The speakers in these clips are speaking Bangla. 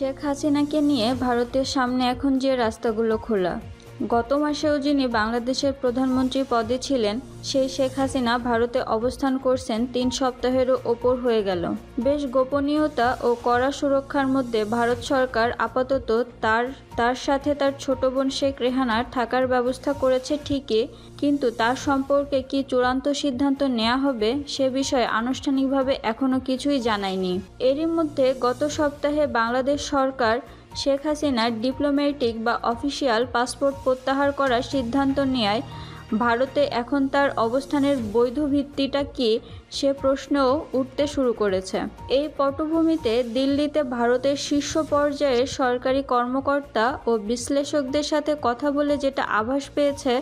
শেখ হাসিনাকে নিয়ে ভারতের সামনে এখন যে রাস্তাগুলো খোলা। গত মাসেও যিনি বাংলাদেশের প্রধানমন্ত্রী পদে ছিলেন, সেই শেখ হাসিনা ভারতে অবস্থান করছেন তিন সপ্তাহেরও ওপর হয়ে গেল। বেশ গোপনীয়তা ও কড়া সুরক্ষার মধ্যে ভারত সরকার আপাতত তার তার সাথে তার ছোট বোন শেখ রেহানার থাকার ব্যবস্থা করেছে ঠিকই, কিন্তু তার সম্পর্কে কি চূড়ান্ত সিদ্ধান্ত নেওয়া হবে সে বিষয়ে আনুষ্ঠানিকভাবে এখনও কিছুই জানায়নি। এরই মধ্যে গত সপ্তাহে বাংলাদেশ সরকার শেখ হাসিনার ডিপ্লোম্যাটিক বা অফিসিয়াল পাসপোর্ট প্রত্যাহার করার সিদ্ধান্ত নেয় ভারতে এখন তার অবস্থানের বৈধ ভিত্তিটা কি সে প্রশ্নও উঠতে শুরু করেছে। এই পটভূমিতে দিল্লিতে ভারতের শীর্ষ পর্যায়ের সরকারি কর্মকর্তা ও বিশ্লেষকদের সাথে কথা বলে যেটা আভাস পেয়েছে,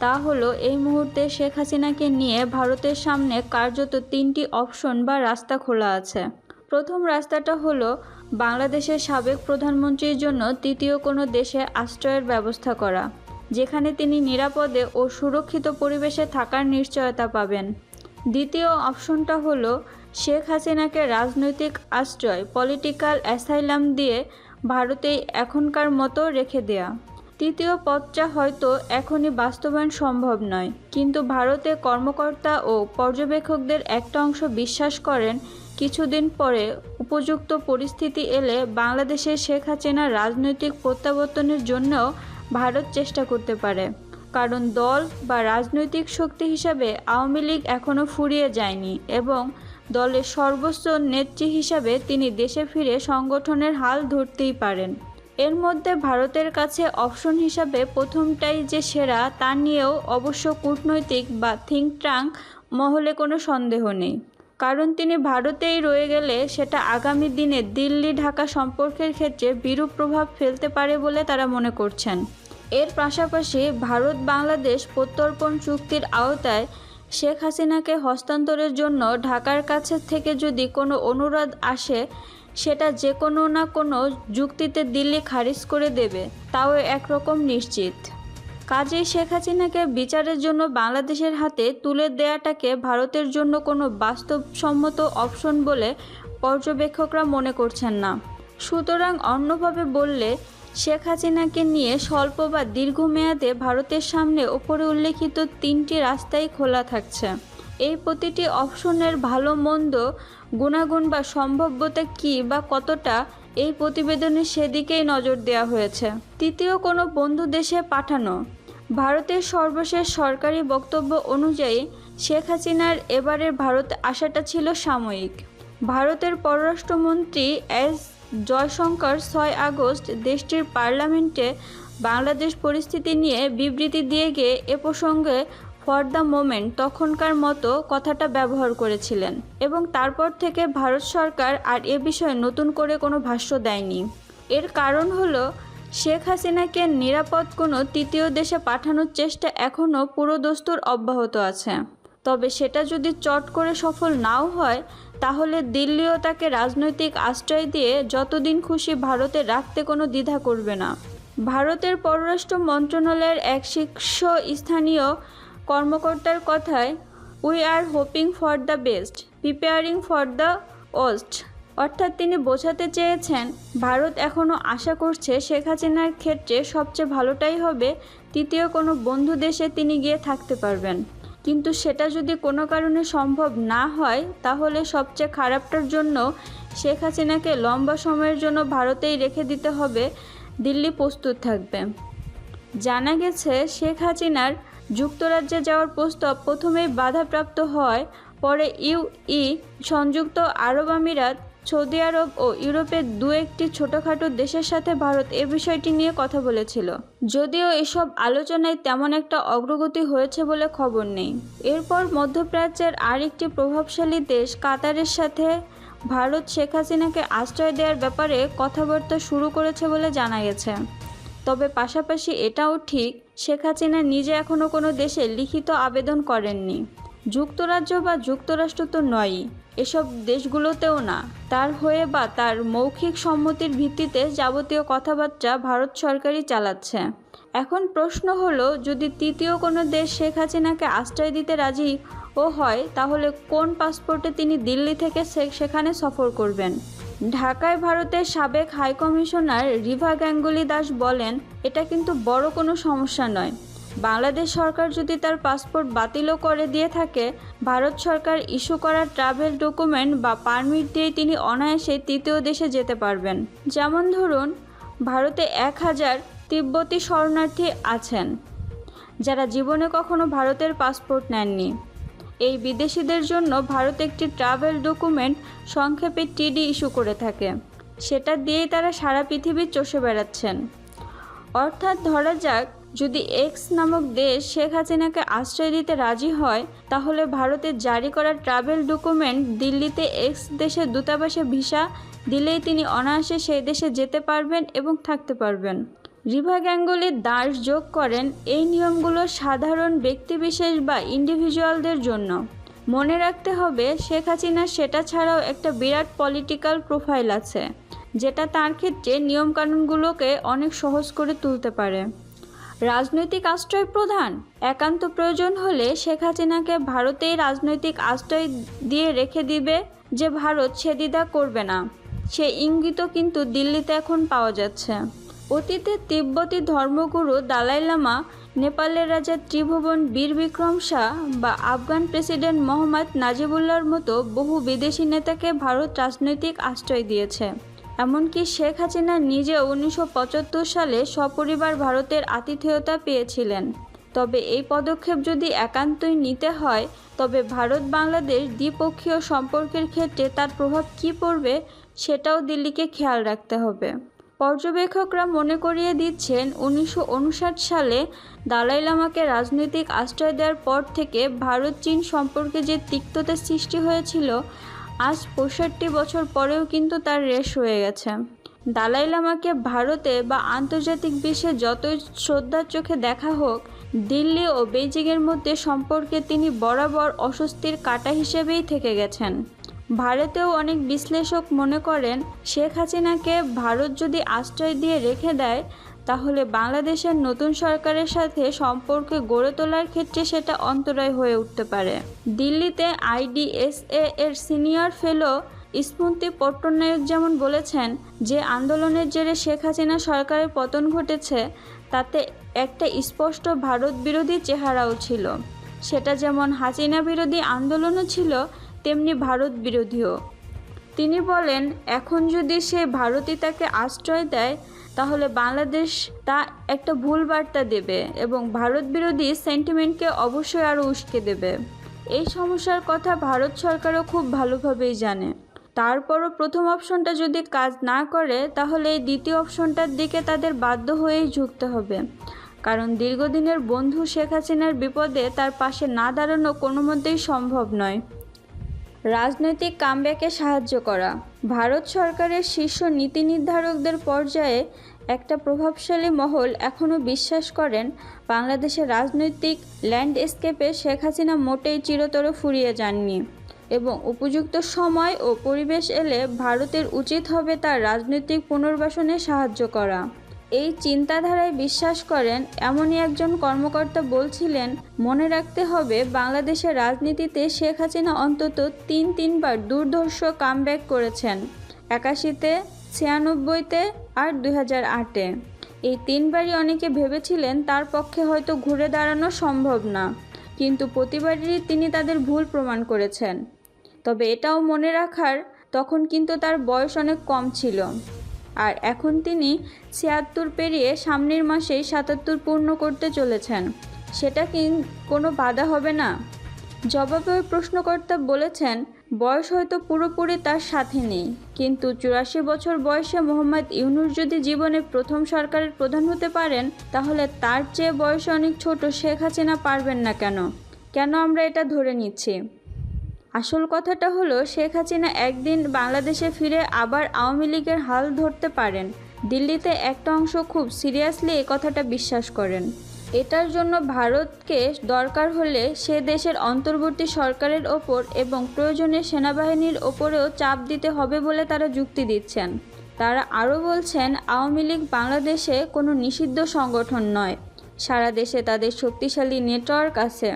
তা হলো এই মুহূর্তে শেখ হাসিনাকে নিয়ে ভারতের সামনে কার্যত তিনটি অপশন বা রাস্তা খোলা আছে। প্রথম রাস্তাটা হলো বাংলাদেশের সাবেক প্রধানমন্ত্রীর জন্য তৃতীয় কোনো দেশে আশ্রয়ের ব্যবস্থা করা, যেখানে তিনি নিরাপদে ও সুরক্ষিত পরিবেশে থাকার নিশ্চয়তা পাবেন। দ্বিতীয় অপশনটা হলো, শেখ হাসিনাকে রাজনৈতিক আশ্রয়, পলিটিক্যাল অ্যাসাইলাম দিয়ে ভারতে এখনকার মতো রেখে দেয়া। তৃতীয় পথটা হয়তো এখনই বাস্তবায়ন সম্ভব নয়, কিন্তু ভারতে কর্মকর্তা ও পর্যবেক্ষকদের একটা অংশ বিশ্বাস করেন কিছুদিন পরে উপযুক্ত পরিস্থিতি এলে বাংলাদেশে শেখ হাসিনার রাজনৈতিক প্রত্যাবর্তনের জন্যও ভারত চেষ্টা করতে পারে। কারণ দল বা রাজনৈতিক শক্তি হিসাবে আওয়ামী লীগ এখনও ফুরিয়ে যায়নি এবং দলের সর্বোচ্চ নেত্রী হিসাবে তিনি দেশে ফিরে সংগঠনের হাল ধরতেই পারেন। এর মধ্যে ভারতের কাছে অপশন হিসাবে প্রথমটাই যে সেরা তা নিয়েও অবশ্য কূটনৈতিক বা থিঙ্ক ট্যাঙ্ক মহলে কোনো সন্দেহ নেই। কারণ তিনি ভারতেই রয়ে গেলে সেটা আগামী দিনে দিল্লি, ঢাকা সম্পর্কের ক্ষেত্রে বিরূপ প্রভাব ফেলতে পারে বলে তারা মনে করছেন। এর পাশাপাশি ভারত বাংলাদেশ প্রত্যর্পণ চুক্তির আওতায় শেখ হাসিনাকে হস্তান্তরের জন্য ঢাকার কাছে থেকে যদি কোনো অনুরোধ আসে, সেটা যে কোনো না কোনো যুক্তিতে দিল্লি খারিজ করে দেবে, তাও একরকম নিশ্চিত। কাজেই শেখ হাসিনাকে বিচারের জন্য বাংলাদেশের হাতে তুলে দেয়াটাকে ভারতের জন্য কোনো বাস্তবসম্মত অপশন বলে পর্যবেক্ষকরা মনে করছেন না। সুতরাং অন্যভাবে বললে, শেখ হাসিনাকে নিয়ে স্বল্প বা দীর্ঘমেয়াদে ভারতের সামনে ওপরে উল্লেখিত তিনটি রাস্তাই খোলা থাকছে। এই প্রতিটি অপশনের ভালো, মন্দ, গুণাগুণ বা সম্ভাব্যতা কী বা কতটা, এই প্রতিবেদনে সেদিকেই নজর দেওয়া হয়েছে। তৃতীয় কোনো বন্ধু দেশে পাঠানো। ভারতের সর্বশেষ সরকারি বক্তব্য অনুযায়ী, শেখ হাসিনার এবারের ভারত আসাটা ছিল সাময়িক। ভারতের পররাষ্ট্রমন্ত্রী এস জয়শঙ্কর ছয় আগস্ট দেশটির পার্লামেন্টে বাংলাদেশ পরিস্থিতি নিয়ে বিবৃতি দিয়ে গিয়ে এ প্রসঙ্গে, ফর দ্য মোমেন্ট তখনকার মতো কথাটা ব্যবহার করেছিলেন এবং তারপর থেকে ভারত সরকার আর এ বিষয়ে নতুন করে কোনো ভাষ্য দেয়নি। এর কারণ হলো শেখ হাসিনাকে নিরাপদ কোনো তৃতীয় দেশে পাঠানোর চেষ্টা এখনও পুরোদস্তুর অব্যাহত আছে। তবে সেটা যদি চট করে সফল নাও হয়, তাহলে দিল্লিও তাকে রাজনৈতিক আশ্রয় দিয়ে যতদিন খুশি ভারতে রাখতে কোনো দ্বিধা করবে না। ভারতের পররাষ্ট্র মন্ত্রণালয়ের এক শীর্ষ স্থানীয় কর্মকর্তার কথায় we are hoping for the best preparing for the worst অর্থাৎ তিনি বোঝাতে চেয়েছেন, ভারত এখনও আশা করছে শেখ হাসিনার ক্ষেত্রে সবচেয়ে ভালোটাই হবে, তৃতীয় কোনো বন্ধু দেশে তিনি গিয়ে থাকতে পারবেন। কিন্তু সেটা যদি কোনো কারণে সম্ভব না হয়, তাহলে সবচেয়ে খারাপটার জন্য শেখ হাসিনাকে লম্বা সময়ের জন্য ভারতেই রেখে দিতে হবে, দিল্লি প্রস্তুত থাকবে। জানা গেছে, শেখ হাসিনার যুক্তরাজ্যে যাওয়ার প্রস্তাব প্রথমেই বাধাপ্রাপ্ত হয় পরে ইউই সংযুক্ত আরব আমিরাত সৌদি আরব ও ইউরোপের দু একটি ছোটোখাটো দেশের সাথে ভারত এ বিষয়টি নিয়ে কথা বলেছিল। যদিও এসব আলোচনায় তেমন একটা অগ্রগতি হয়েছে বলে খবর নেই। এরপর মধ্যপ্রাচ্যের আরেকটি প্রভাবশালী দেশ কাতারের সাথে ভারত শেখ হাসিনাকে আশ্রয় দেওয়ার ব্যাপারে কথাবার্তা শুরু করেছে বলে জানা গেছে। তবে পাশাপাশি এটাও ঠিক, শেখ হাসিনা নিজে এখনও কোনো দেশে লিখিত আবেদন করেননি। যুক্তরাজ্য বা যুক্তরাষ্ট্র তো নয়ই, এসব দেশগুলোতেও না। তার হয়ে বা তার মৌখিক সম্মতির ভিত্তিতে যাবতীয় কথাবার্তা ভারত সরকারই চালাচ্ছে। এখন প্রশ্ন হলো, যদি তৃতীয় কোনো দেশ শেখ হাসিনাকে আশ্রয় দিতে রাজি ও হয়, তাহলে কোন পাসপোর্টে তিনি দিল্লি থেকে সেখানে সফর করবেন? ঢাকায় ভারতের সাবেক হাইকমিশনার রিভা গাঙ্গুলি দাস বলেন, এটা কিন্তু বড় কোনো সমস্যা নয়। বাংলাদেশ সরকার যদি তার পাসপোর্ট বাতিলও করে দিয়ে থাকে, ভারত সরকার ইস্যু করা ট্রাভেল ডকুমেন্ট বা পারমিট দিয়ে তিনি অনায়াসে তৃতীয় দেশে যেতে পারবেন। যেমন ধরুন, ভারতে এক হাজার তিব্বতী শরণার্থী আছেন, যারা জীবনে কখনো ভারতের পাসপোর্ট নেননি। এই বিদেশিদের জন্য ভারত একটি ট্রাভেল ডকুমেন্ট সংক্ষেপে টিডি ইস্যু করে থাকে। সেটা দিয়েই তারা সারা পৃথিবী চষে বেড়াচ্ছেন। অর্থাৎ ধরা যাক যদি এক্স নামক দেশ শেখ হাসিনাকে আশ্রয় দিতে রাজি হয়, তাহলে ভারতের জারি করা ট্রাভেল ডকুমেন্ট দিল্লিতে এক্স দেশের দূতাবাসে ভিসা দিলেই তিনি অনায়াসে সেই দেশে যেতে পারবেন এবং থাকতে পারবেন। রিভা গ্যাঙ্গুলি দাস যোগ করেন এই নিয়মগুলো সাধারণ ব্যক্তিবিশেষ বা ইন্ডিভিজুয়ালদের জন্য। মনে রাখতে হবে, শেখ হাসিনার সেটা ছাড়াও একটা বিরাট পলিটিক্যাল প্রোফাইল আছে, যেটা তার ক্ষেত্রে নিয়মকানুনগুলোকে অনেক সহজ করে তুলতে পারে। রাজনৈতিক আশ্রয় প্রধান। একান্ত প্রয়োজন হলে শেখ হাসিনাকে ভারতেই রাজনৈতিক আশ্রয় দিয়ে রেখে দিবে যে ভারত সে দ্বিধা করবে না। সে ইঙ্গিতও কিন্তু দিল্লিতে এখন পাওয়া যাচ্ছে। অতীতে তিব্বতী ধর্মগুরু দালাই লামা, নেপালের রাজা ত্রিভুবন বীর বিক্রম শাহ বা আফগান প্রেসিডেন্ট মোহাম্মদ নাজিবুল্লাহর মতো বহু বিদেশি নেতাকে ভারত রাজনৈতিক আশ্রয় দিয়েছে। এমনকি শেখ হাসিনা নিজে উনিশশো পঁচাত্তর সালে সপরিবার ভারতের আতিথেয়তা পেয়েছিলেন। তবে এই পদক্ষেপ যদি একান্তই নিতে হয়, তবে ভারত বাংলাদেশ দ্বিপক্ষীয় সম্পর্কের ক্ষেত্রে তার প্রভাব কী পড়বে সেটাও দিল্লিকে খেয়াল রাখতে হবে। পর্যবেক্ষকরা মনে করিয়ে দিচ্ছেন, উনিশশো উনষাট সালে দালাই লামাকে রাজনৈতিক আশ্রয় দেওয়ার পর থেকে ভারত চীন সম্পর্কে যে তিক্ততা সৃষ্টি হয়েছিল আজ পঁয়ষট্টি বছর পরেও কিন্তু তার রেশ হয়ে গেছে। দালাই লামাকে ভারতে বা আন্তর্জাতিক বিশ্বে যতই শ্রদ্ধার চোখে দেখা হোক, দিল্লি ও বেইজিংয়ের মধ্যে সম্পর্কে তিনি বরাবর অস্বস্তির কাটা হিসেবেই থেকে গেছেন। ভারতেও অনেক বিশ্লেষক মনে করেন, শেখ হাসিনাকে ভারত যদি আশ্রয় দিয়ে রেখে দেয় তাহলে বাংলাদেশের নতুন সরকারের সাথে সম্পর্ক গড়ে তোলার ক্ষেত্রে সেটা অন্তরায় হয়ে উঠতে পারে। দিল্লিতে আইডিএসএ এর সিনিয়র ফেলো স্মৃতি পট্টনায়ক যেমন বলেছেন যে আন্দোলনের জেরে শেখ হাসিনা সরকারের পতন ঘটেছে, তাতে একটা স্পষ্ট ভারত বিরোধী চেহারাও ছিল। সেটা যেমন হাসিনা বিরোধী আন্দোলনও ছিল, তেমনি ভারত বিরোধীও। তিনি বলেন, এখন যদি সে ভারতই তাকে আশ্রয় দেয় তাহলে বাংলাদেশ তা একটা ভুল বার্তা দেবে এবং ভারত বিরোধী সেন্টিমেন্টকে অবশ্যই আরও উস্কে দেবে। এই সমস্যার কথা ভারত সরকারও খুব ভালোভাবেই জানে। তারপরও প্রথম অপশনটা যদি কাজ না করে, তাহলে এই দ্বিতীয় অপশনটার দিকে তাদের বাধ্য হয়েই ঝুঁকতে হবে। কারণ দীর্ঘদিনের বন্ধু শেখ হাসিনার বিপদে তার পাশে না দাঁড়ানো কোনো মতেই সম্ভব নয়। রাজনৈতিক কামব্যাকে সাহায্য করা। ভারত সরকারের শীর্ষ নীতি নির্ধারকদের পর্যায়ে একটা প্রভাবশালী মহল এখনও বিশ্বাস করেন বাংলাদেশের রাজনৈতিক ল্যান্ডস্কেপে শেখ হাসিনা মোটেই চিরতর ফুরিয়ে যাননি এবং উপযুক্ত সময় ও পরিবেশ এলে ভারতের উচিত হবে তার রাজনৈতিক পুনর্বাসনে সাহায্য করা। এই চিন্তাধারায় বিশ্বাস করেন, এমনই একজন কর্মকর্তা বলছিলেন, মনে রাখতে হবে, বাংলাদেশের রাজনীতিতে শেখ হাসিনা অন্তত তিন তিনবার দুর্ধর্ষ কামব্যাক করেছেন, একাশিতে, ছিয়ানব্বইতে আর দুই হাজার আটে। এই তিনবারই অনেকে ভেবেছিলেন তার পক্ষে হয়তো ঘুরে দাঁড়ানো সম্ভব না, কিন্তু প্রতিবারই তিনি তাদের ভুল প্রমাণ করেছেন। তবে এটাও মনে রাখার, তখন কিন্তু তার বয়স অনেক কম ছিল। আর এখন তিনি ছিয়াত্তর পেরিয়ে সামনের মাসেই সাতাত্তর পূর্ণ করতে চলেছেন। সেটা কি কোনো বাধা হবে না? জবাবে প্রশ্নকর্তা বলেছেন, বয়স হয়তো পুরোপুরি তার সাথে নেই। কিন্তু চুরাশি বছর বয়সে মোহাম্মদ ইউনুস যদি জীবনে প্রথম সরকারের প্রধান হতে পারেন, তাহলে তার চেয়ে বয়সে অনেক ছোট শেখ হাসিনা পারবেন না কেন? কেন আমরা এটা ধরে নিচ্ছি? আসল কথাটা হলো, শেখ হাসিনা একদিন বাংলাদেশে ফিরে আবার আওয়ামী লীগের হাল ধরতে পারেন। দিল্লিতে একটা অংশ খুব সিরিয়াসলি এ কথাটা বিশ্বাস করেন। এটার জন্য ভারতকে দরকার হলে সে দেশের অন্তর্বর্তী সরকারের ওপর এবং প্রয়োজনে সেনাবাহিনীর ওপরেও চাপ দিতে হবে বলে তারা যুক্তি দিচ্ছেন। তারা আরও বলছেন, আওয়ামী লীগ বাংলাদেশে কোনো নিষিদ্ধ সংগঠন নয়। সারা দেশে তাদের শক্তিশালী নেটওয়ার্ক আছে।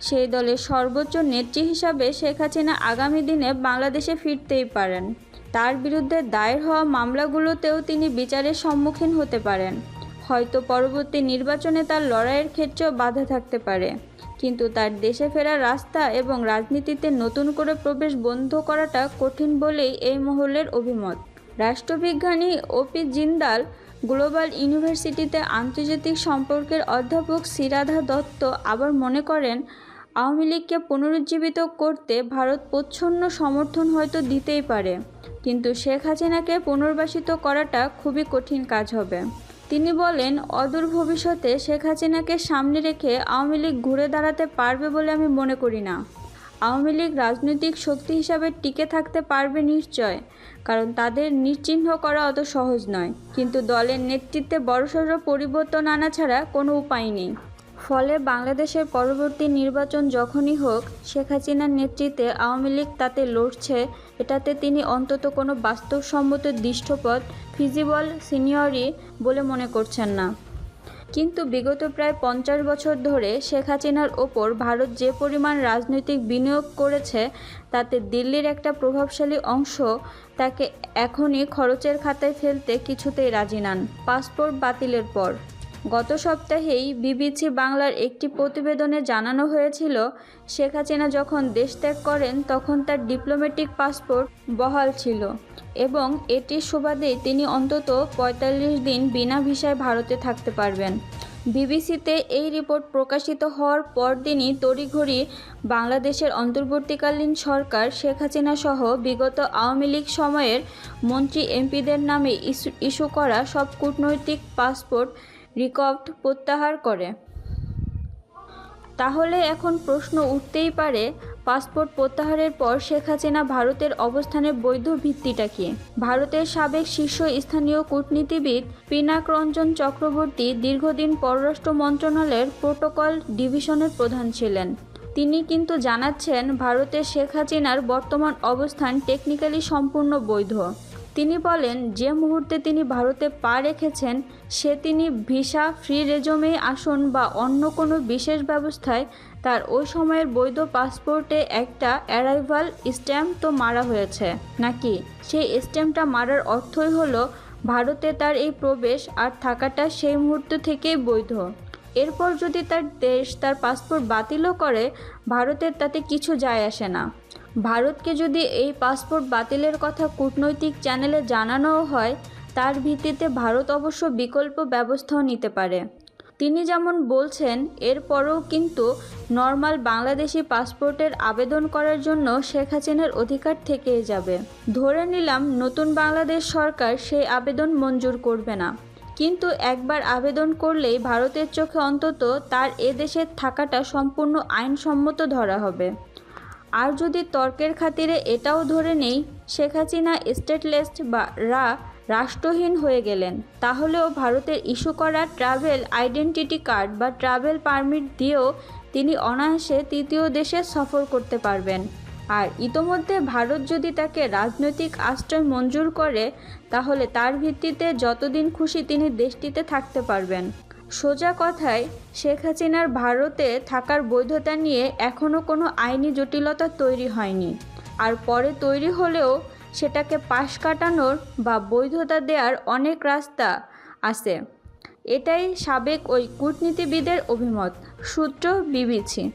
সেই দলের সর্বোচ্চ নেত্রী হিসাবে শেখ হাসিনা আগামী দিনে বাংলাদেশে ফিরতেই পারেন। তার বিরুদ্ধে দায়ের হওয়া মামলাগুলোতেও তিনি বিচারের সম্মুখীন হতে পারেন। হয়তো পরবর্তী নির্বাচনে তার লড়াইয়ের ক্ষেত্রেও বাধা থাকতে পারে। কিন্তু তার দেশে ফেরার রাস্তা এবং রাজনীতিতে নতুন করে প্রবেশ বন্ধ করাটা কঠিন বলেই এই মহলের অভিমত। রাষ্ট্রবিজ্ঞানী ওপি জিন্দাল গ্লোবাল ইউনিভার্সিটিতে আন্তর্জাতিক সম্পর্কের অধ্যাপক সিরাধা দত্ত আবার মনে করেন আওয়ামী লীগকে পুনরুজ্জীবিত করতে ভারত প্রচ্ছন্ন সমর্থন হয়তো দিতেই পারে, কিন্তু শেখ হাসিনাকে পুনর্বাসিত করাটা খুবই কঠিন কাজ হবে। তিনি বলেন, অদূর ভবিষ্যতে শেখ হাসিনাকে সামনে রেখে আওয়ামী লীগ ঘুরে দাঁড়াতে পারবে বলে আমি মনে করি না। আওয়ামী লীগ রাজনৈতিক শক্তি হিসাবে টিকে থাকতে পারবে নিশ্চয়, কারণ তাদের নিশ্চিহ্ন করা অত সহজ নয়। কিন্তু দলের নেতৃত্বে বড়সড় পরিবর্তন আনা ছাড়া কোনো উপায় নেই। ফলে বাংলাদেশের পরবর্তী নির্বাচন যখনই হোক, শেখ হাসিনার নেতৃত্বে আওয়ামী লীগ তাতে লড়ছে। এটাতে তিনি অন্তত কোনো বাস্তবসম্মত দৃষ্টপথ ফিজিবল সিনিয়রি বলে মনে করছেন না। কিন্তু বিগত প্রায় পঞ্চাশ বছর ধরে শেখ হাসিনার ওপর ভারত যে পরিমাণ রাজনৈতিক বিনিয়োগ করেছে, তাতে দিল্লির একটা প্রভাবশালী অংশ তাকে এখনই খরচের খাতায় ফেলতে কিছুতেই রাজি নান। পাসপোর্ট বাতিলের পর গত সপ্তাহেই বিবিসি বাংলার একটি প্রতিবেদনে জানানো হয়েছিল, শেখ হাসিনা যখন দেশ ত্যাগ করেন তখন তার ডিপ্লোম্যাটিক পাসপোর্ট বহাল ছিল এবং এটির সুবাদেই তিনি অন্তত পঁয়তাল্লিশ দিন বিনা ভিসায় ভারতে থাকতে পারবেন। বিবিসিতে এই রিপোর্ট প্রকাশিত হওয়ার পরদিনই তড়িঘড়ি বাংলাদেশের অন্তর্বর্তীকালীন সরকার, শেখ হাসিনা সহ বিগত আওয়ামী লীগ সময়ের মন্ত্রী এমপিদের নামে ইস্যু করা সব কূটনৈতিক পাসপোর্ট রিকভড প্রত্যাহার করে। তাহলে এখন প্রশ্ন উঠতেই পারে, পাসপোর্ট প্রত্যাহারের পর শেখ হাসিনা ভারতের অবস্থানের বৈধ ভিত্তিটা কি? ভারতের সাবেক শীর্ষ স্থানীয় কূটনীতিবিদ পিনাক রঞ্জন চক্রবর্তী দীর্ঘদিন পররাষ্ট্র মন্ত্রণালয়ের প্রোটোকল ডিভিশনের প্রধান ছিলেন। তিনি কিন্তু জানাচ্ছেন ভারতের শেখ হাসিনার বর্তমান অবস্থান টেকনিক্যালি সম্পূর্ণ বৈধ। তিনি বলেন, যে মুহূর্তে তিনি ভারতে পা রেখেছেন, সে তিনি ভিসা, ফ্রি রেজমে আসন বা অন্য কোনো বিশেষ ব্যবস্থায়, তার ওই সময়ের বৈধ পাসপোর্টে একটা অ্যারাইভাল স্ট্যাম্প তো মারা হয়েছে। নাকি? সেই স্ট্যাম্পটা মারার অর্থই হলো, ভারতে তার এই প্রবেশ আর থাকাটা সেই মুহূর্ত থেকেই বৈধ। এরপর যদি তার দেশ তার পাসপোর্ট বাতিলও করে ভারতের তাতে কিছু যায় আসে না। ভারতকে যদি এই পাসপোর্ট বাতিলের কথা কূটনৈতিক চ্যানেলে জানানোও হয়, তার ভিত্তিতে ভারত অবশ্য বিকল্প ব্যবস্থাও নিতে পারে। তিনি যেমন বলছেন, এরপরও কিন্তু নর্মাল বাংলাদেশি পাসপোর্টের আবেদন করার জন্য শেখ হাসিনার অধিকার থেকেই যাবে। ধরে নিলাম, নতুন বাংলাদেশ সরকার সেই আবেদন মঞ্জুর করবে না। কিন্তু একবার আবেদন করলেই ভারতের চোখে অন্তত তার এদেশে থাকাটা সম্পূর্ণ আইনসম্মত ধরা হবে। আর যদি তর্কের খাতিরে এটাও ধরে নেই, শেখ হাসিনা স্টেটলেস বা রা রাষ্ট্রহীন হয়ে গেলেন, তাহলেও ভারতের ইস্যু করা ট্রাভেল আইডেন্টিটি কার্ড বা ট্রাভেল পারমিট দিয়েও তিনি অনায়াসে তৃতীয় দেশে সফর করতে পারবেন। আর ইতোমধ্যে ভারত যদি তাকে রাজনৈতিক আশ্রয় মঞ্জুর করে, তাহলে তার ভিত্তিতে যতদিন খুশি তিনি দেশটিতে থাকতে পারবেন। সোজা কথায়, শেখ হাসিনার ভারতে থাকার বৈধতা নিয়ে এখনও কোনো আইনি জটিলতা তৈরি হয়নি। আর পরে তৈরি হলেও সেটাকে পাশ কাটানোর বা বৈধতা দেওয়ার অনেক রাস্তা আছে। এটাই সাবেক ওই কূটনীতিবিদের অভিমত। সূত্র বিবিসি।